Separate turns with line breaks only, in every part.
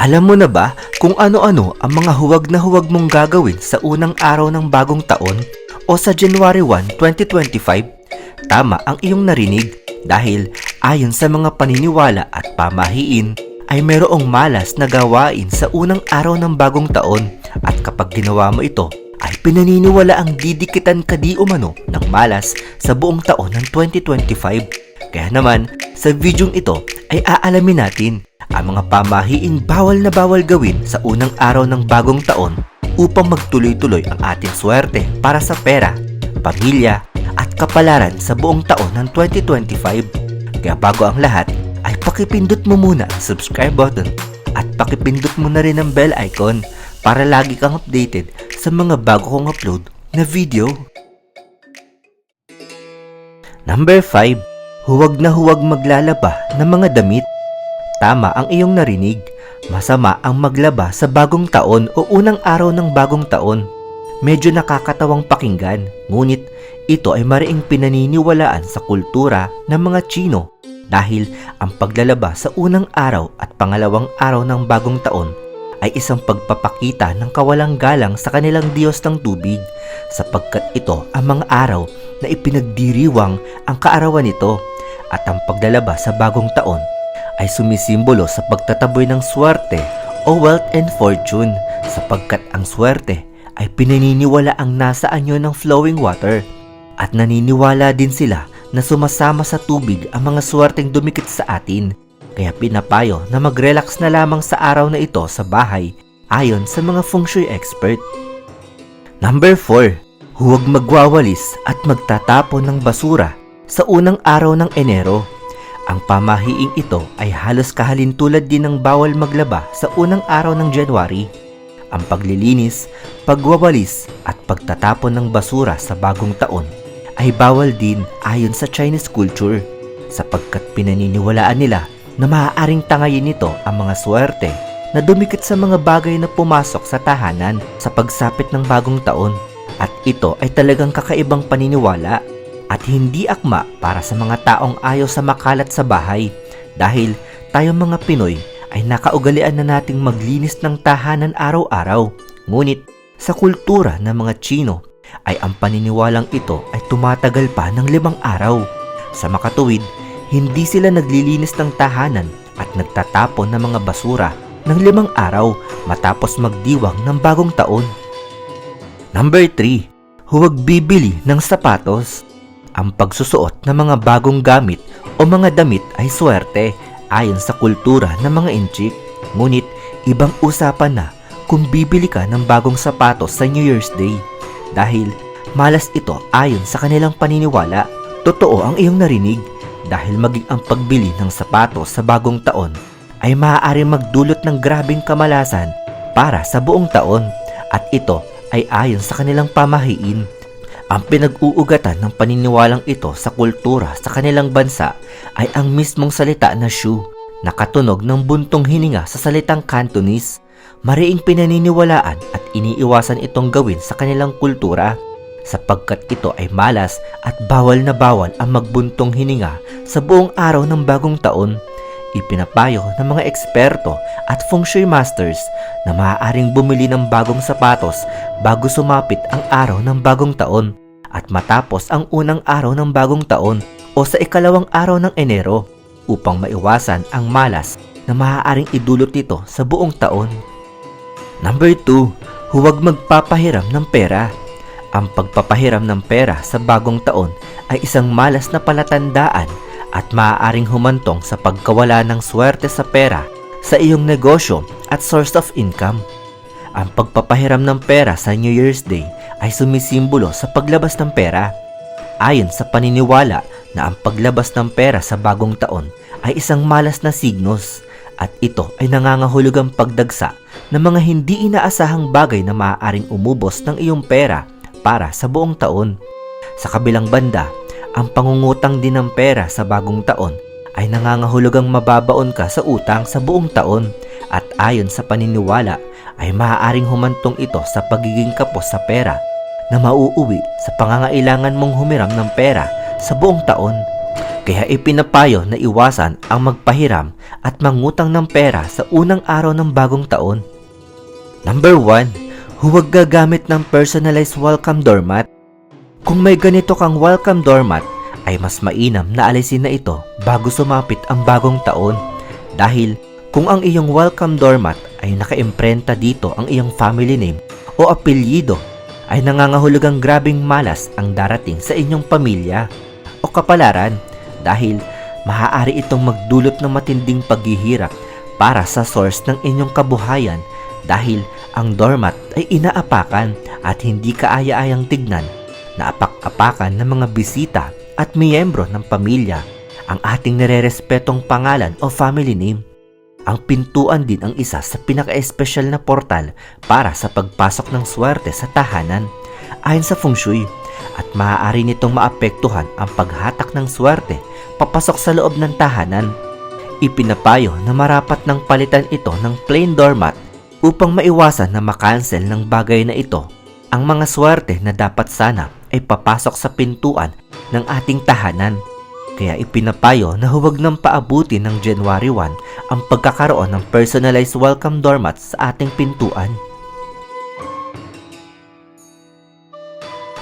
Alam mo na ba kung ano-ano ang mga huwag na huwag mong gagawin sa unang araw ng bagong taon o sa January 1, 2025? Tama ang iyong narinig dahil ayon sa mga paniniwala at pamahiin ay mayroong malas na gawain sa unang araw ng bagong taon at kapag ginawa mo ito ay pinaniniwala ang didikitan ka di umano ng malas sa buong taon ng 2025. Kaya naman, sa videong ito ay aalamin natin ang mga pamahiing bawal na bawal gawin sa unang araw ng bagong taon upang magtuloy-tuloy ang ating swerte para sa pera, pamilya at kapalaran sa buong taon ng 2025. Kaya bago ang lahat ay pakipindot mo muna ang subscribe button at pakipindot mo na rin ang bell icon para lagi kang updated sa mga bago kong upload na video. Number 5. Huwag na huwag maglalaba ng mga damit. Tama ang iyong narinig. Masama ang maglaba sa bagong taon o unang araw ng bagong taon. Medyo nakakatawang pakinggan, ngunit ito ay mariing pinaniniwalaan sa kultura ng mga Chino dahil ang paglalaba sa unang araw at pangalawang araw ng bagong taon ay isang pagpapakita ng kawalang galang sa kanilang Diyos ng tubig sapagkat ito ang mga araw na ipinagdiriwang ang kaarawan nito at ang paglalaba sa bagong taon ay sumisimbolo sa pagtataboy ng swerte o wealth and fortune sapagkat ang swerte ay pinaniniwala ang nasa anyo ng flowing water at naniniwala din sila na sumasama sa tubig ang mga swerteng dumikit sa atin kaya pinapayo na mag-relax na lamang sa araw na ito sa bahay ayon sa mga feng shui expert. Number 4. Huwag magwawalis at magtatapon ng basura sa unang araw ng Enero. Ang pamahiing ito ay halos kahalintulad din ng bawal maglaba sa unang araw ng January. Ang paglilinis, pagwawalis at pagtatapon ng basura sa bagong taon ay bawal din ayon sa Chinese culture sapagkat pinaniniwalaan nila na maaaring tangayin nito ang mga swerte na dumikit sa mga bagay na pumasok sa tahanan sa pagsapit ng bagong taon at ito ay talagang kakaibang paniniwala at hindi akma para sa mga taong ayaw sa makalat sa bahay dahil tayo mga Pinoy ay nakaugalian na nating maglinis ng tahanan araw-araw. Ngunit sa kultura ng mga Chino ay ang paniniwalang ito ay tumatagal pa ng limang araw. Sa makatuwid, hindi sila naglilinis ng tahanan at nagtatapon ng mga basura ng limang araw matapos magdiwang ng bagong taon. Number 3. Huwag bibili ng sapatos. Ang pagsusuot ng mga bagong gamit o mga damit ay swerte ayon sa kultura ng mga inchik. Ngunit ibang usapan na kung bibili ka ng bagong sapatos sa New Year's Day dahil malas ito ayon sa kanilang paniniwala. Totoo ang iyong narinig dahil maging ang pagbili ng sapatos sa bagong taon ay maaari magdulot ng grabing kamalasan para sa buong taon at ito ay ayon sa kanilang pamahiin. Ang pinag-uugatan ng paniniwalang ito sa kultura sa kanilang bansa ay ang mismong salita na shu na katunog ng buntong hininga sa salitang Cantonese. Mariing pinaniniwalaan at iniiwasan itong gawin sa kanilang kultura sapagkat ito ay malas at bawal na bawal ang magbuntong hininga sa buong araw ng bagong taon. Ipinapayo ng mga eksperto at feng shui masters na maaaring bumili ng bagong sapatos bago sumapit ang araw ng bagong taon at matapos ang unang araw ng bagong taon o sa ikalawang araw ng Enero upang maiwasan ang malas na maaaring idulot nito sa buong taon. Number 2, huwag magpapahiram ng pera. Ang pagpapahiram ng pera sa bagong taon ay isang malas na palatandaan at maaaring humantong sa pagkawala ng swerte sa pera sa iyong negosyo at source of income. Ang pagpapahiram ng pera sa New Year's Day ay sumisimbolo sa paglabas ng pera. Ayon sa paniniwala na ang paglabas ng pera sa bagong taon ay isang malas na signos at ito ay nangangahulugang pagdagsa ng mga hindi inaasahang bagay na maaaring umubos ng iyong pera para sa buong taon. Sa kabilang banda, ang pangungutang din ng pera sa bagong taon ay nangangahulugang mababaon ka sa utang sa buong taon at ayon sa paniniwala ay maaaring humantong ito sa pagiging kapos sa pera na mauuwi sa pangangailangan mong humiram ng pera sa buong taon. Kaya ipinapayo na iwasan ang magpahiram at mangutang ng pera sa unang araw ng bagong taon. Number 1. Huwag gagamit ng personalized welcome doormat. Kung may ganito kang welcome doormat, ay mas mainam na alisin na ito bago sumapit ang bagong taon. Dahil kung ang iyong welcome doormat ay nakaimprenta dito ang iyong family name o apelyido, ay nangangahulugang grabing malas ang darating sa inyong pamilya o kapalaran dahil maaari itong magdulot ng matinding paghihirap para sa source ng inyong kabuhayan dahil ang doormat ay inaapakan at hindi kaaya-ayang tignan na apak-apakan ng mga bisita at miyembro ng pamilya ang ating nirerespetong pangalan o family name. Ang pintuan din ang isa sa pinaka-espesyal na portal para sa pagpasok ng swerte sa tahanan ayon sa feng shui at maaari nitong maapektuhan ang paghatak ng swerte papasok sa loob ng tahanan. Ipinapayo na marapat ng palitan ito ng plain doormat upang maiwasan na makancel ng bagay na ito ang mga swerte na dapat sana ay papasok sa pintuan ng ating tahanan. Kaya ipinapayo na huwag nang paabuti ng January 1 ang pagkakaroon ng personalized welcome doormat sa ating pintuan.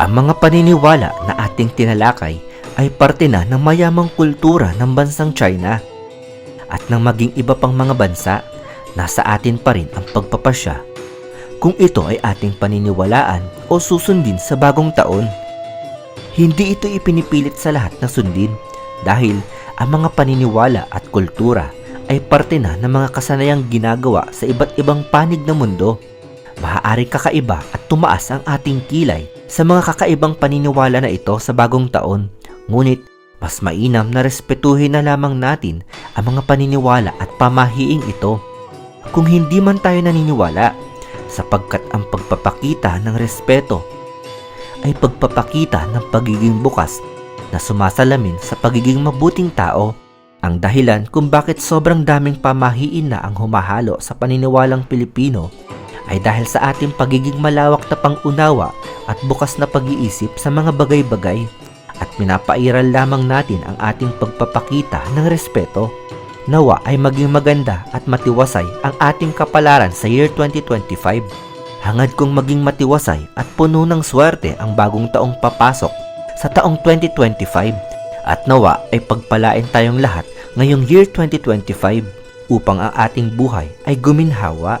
Ang mga paniniwala na ating tinalakay ay parte na ng mayamang kultura ng bansang China. At nang maging iba pang mga bansa, nasa atin pa rin ang pagpapasya kung ito ay ating paniniwalaan o susundin sa bagong taon. Hindi ito ipinipilit sa lahat na sundin dahil ang mga paniniwala at kultura ay parte na ng mga kasanayang ginagawa sa iba't ibang panig ng mundo. Maaari kakaiba at tumaas ang ating kilay sa mga kakaibang paniniwala na ito sa bagong taon. Ngunit, mas mainam na respetuhin na lamang natin ang mga paniniwala at pamahiing ito. Kung hindi man tayo naniniwala, sapagkat ang pagpapakita ng respeto ay pagpapakita ng pagiging bukas na sumasalamin sa pagiging mabuting tao. Ang dahilan kung bakit sobrang daming pamahiin na ang humahalo sa paniniwalang Pilipino ay dahil sa ating pagiging malawak na pangunawa at bukas na pag-iisip sa mga bagay-bagay at pinapairal lamang natin ang ating pagpapakita ng respeto. Nawa ay maging maganda at matiwasay ang ating kapalaran sa year 2025. Hangad kong maging matiwasay at puno ng swerte ang bagong taong papasok sa taong 2025 at nawa ay pagpalain tayong lahat ngayong year 2025 upang ang ating buhay ay guminhawa.